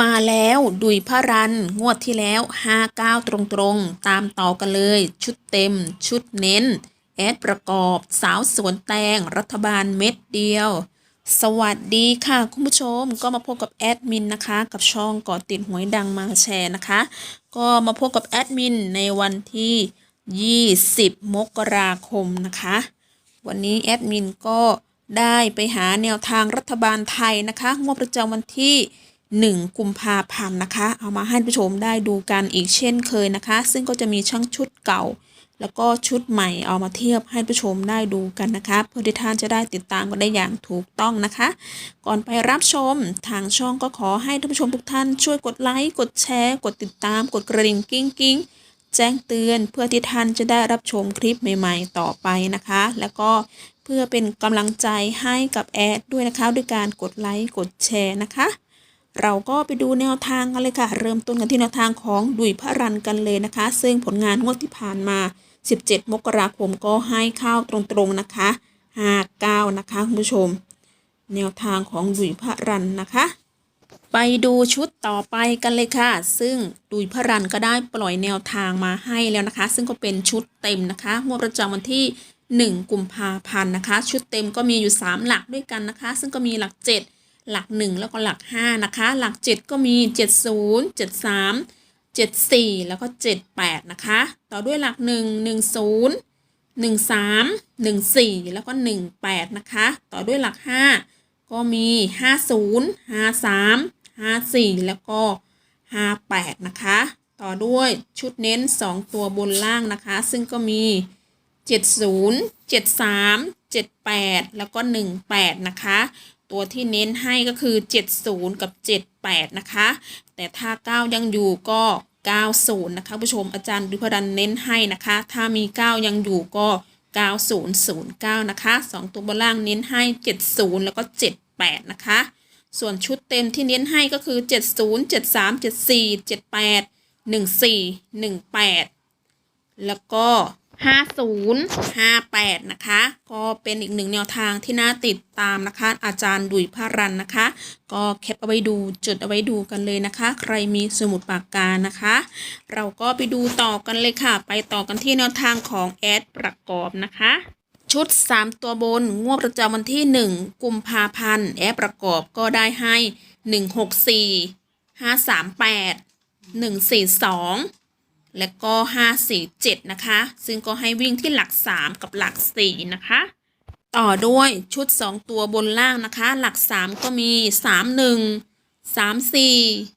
มาแล้วดุยพระรัน งวดที่แล้ว 59 ตรงๆ ตามต่อกันเลย ชุดเต็ม ชุดเน้น แอดประกอบ สาวสวนแตง รัฐบาลเม็ดเดียว สวัสดีค่ะ คุณผู้ชมก็มาพบกับแอดมินนะคะ กับช่องก่อติดหวยดังมาแชร์นะคะ ก็มาพบกับแอดมินในวันที่ 20 มกราคมนะคะ วันนี้แอดมินก็ได้ไปหาแนวทางรัฐบาลไทยนะคะ งวดประจำวันที่ 1 กุมภาพันธ์นะคะ เอามาให้ผู้ชมได้ดูกันอีกเช่นเคยนะคะ ซึ่งก็จะมีช่างชุดเก่า แล้วก็ชุดใหม่เอามาเทียบให้ผู้ชมได้ดูกันนะคะ เพื่อที่ท่านจะได้ติดตามกันได้อย่างถูกต้องนะคะ ก่อนไปรับชมทางช่องก็ขอให้ท่านผู้ชมทุกท่านช่วยกดไลค์กดแชร์ กดติดตาม กดกระดิ่งกิ้งกิ้งแจ้งเตือนเพื่อที่ท่านจะได้รับชมคลิปใหม่ๆ ต่อไปนะคะ แล้วก็เพื่อเป็นกำลังใจให้กับแอดด้วยนะคะ ด้วยการกดไลค์กดแชร์นะคะ เราก็ไปดูแนวทางกันเลยค่ะ เริ่มต้นกันที่แนวทางของดุยพระรันกันเลยนะคะ ซึ่งผลงานงวดที่ผ่านมา 17 มกราคมก็ให้เข้าวตรงๆนะคะ 59 นะคะคุณผู้ชม แนวทางของดุยพระรันนะคะ ไปดูชุดต่อไปกันเลยค่ะ ซึ่งดุยพระรันก็ได้ปล่อยแนวทางมาให้แล้วนะคะ ซึ่งก็เป็นชุดเต็มนะคะงวดประจำวันที่ 1 กุมภาพันธ์นะคะ ชุดเต็มก็มีอยู่ 3 หลักด้วยกันนะคะ ซึ่งก็มีหลัก 7 หลัก 1 แล้วก็หลัก 5 นะคะ หลัก 7 ก็มี 70 73 74 แล้วก็ 78 นะคะ ต่อด้วยหลัก 1 10 13 14 แล้วก็ 18 นะคะ ต่อด้วยหลัก 5 ก็มี 50 53 54 แล้วก็ 58 นะคะ ต่อด้วยชุดเน้น 2 ตัวบนล่างนะคะ ซึ่งก็มี 70 73 78 แล้วก็ 18 นะคะ ตัวที่เน้นให้ก็คือ 70 กับ 78 นะคะ แต่ถ้า 9 ยังอยู่ก็ 90 นะคะผู้ชมอาจารย์ดุพดันเน้นให้นะคะ ถ้ามี 9 ยังอยู่ก็ 9009 นะคะ 2 ตัวบนล่างเน้นให้ 70 แล้วก็ 78 นะคะ ส่วนชุดเต็มที่เน้นให้ก็คือ 70 73 74 78 14 18 แล้วก็ 50 58 นะคะ ก็เป็นอีกหนึ่งแนวทางที่น่าติดตามนะคะ อาจารย์ดุยพารันนะคะ ก็แคปเอาไว้ดูจดเอาไว้ดูกันเลยนะคะ ใครมีสมุดปากกานะคะ เราก็ไปดูต่อกันเลยค่ะ ไปต่อกันที่แนวทางของแอดประกอบนะคะชุด 3 ตัวบน งวดประจำวันที่ 1 กุมภาพันธ์แอปประกอบก็ได้ให้ 164 538 142 และก็ 547 นะคะ ซึ่งก็ให้วิ่งที่หลัก 3 กับหลัก 4 นะคะ ต่อด้วยชุด 2 ตัวบนล่างนะคะ หลัก 3 ก็มี 31 34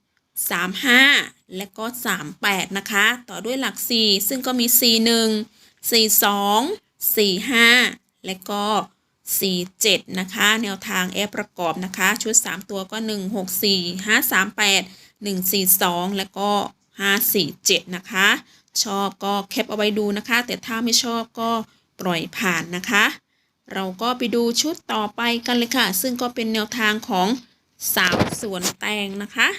35 และก็ 38 นะคะ ต่อด้วยหลัก 4 ซึ่งก็มี 41 42 45 และก็ 47 นะคะ แนวทางแอปประกอบนะคะ ชุด 3 ตัวก็ 164 538 142 และก็ 547 นะคะ ชอบก็แคปเอาไว้ดูนะคะ แต่ถ้าไม่ชอบก็ปล่อยผ่านนะคะ เราก็ไปดูชุดต่อไปกันเลยค่ะ ซึ่งก็เป็นแนวทางของสาวสวนแตงนะคะ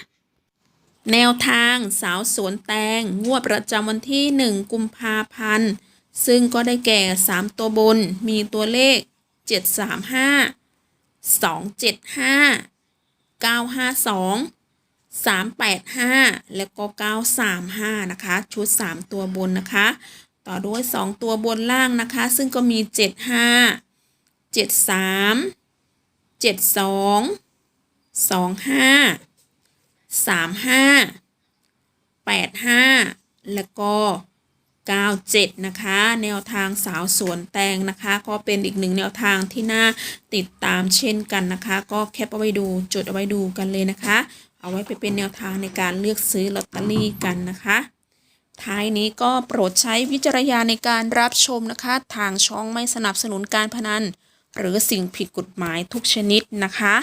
แนวทางสาวสวนแตง งวดประจำวันที่ 1 กุมภาพันธ์ ซึ่งก็ได้แก่ 3 ตัวบน มีตัวเลข 735 275 952 385 แล้วก็ 935 นะคะ ชุด 3 ตัวบนนะคะ ต่อด้วย 2 ตัวบนล่างนะคะ ซึ่งก็มี 75 73 72 25 35 85 แล้วก็ 97 นะคะ แนวทางสาวสวนแตงนะคะ ก็เป็นอีกหนึ่งแนวทางที่น่าติดตามเช่นกันนะคะ ก็แคปเอาไว้ดูจดเอาไว้ดูกันเลยนะคะ เอาไว้ไปเป็นแนวทางในการเลือกซื้อลอตเตอรี่กันนะคะ ท้ายนี้ก็โปรดใช้วิจารณญาณในการรับชมนะคะ ทางช่องไม่สนับสนุนการพนัน หรือสิ่งผิดกฎหมายทุกชนิดนะคะ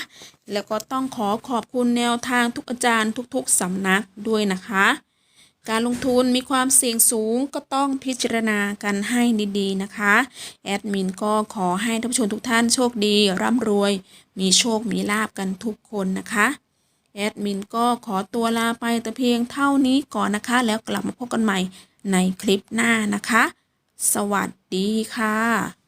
แล้วก็ต้องขอขอบคุณแนวทางทุกอาจารย์ทุกๆสำนักด้วยนะคะ การลงทุนมีความเสี่ยงสูงก็ต้องพิจารณากันให้ดีๆนะคะ แอดมินก็ขอให้ท่านผู้ชมทุกท่านโชคดีร่ำรวย มีโชคมีลาบกันทุกคนนะคะ แอดมินก็ขอตัวลาไปแต่เพียงเท่านี้ก่อนนะคะ แล้วกลับมาพบกันใหม่ในคลิปหน้านะคะ สวัสดีค่ะ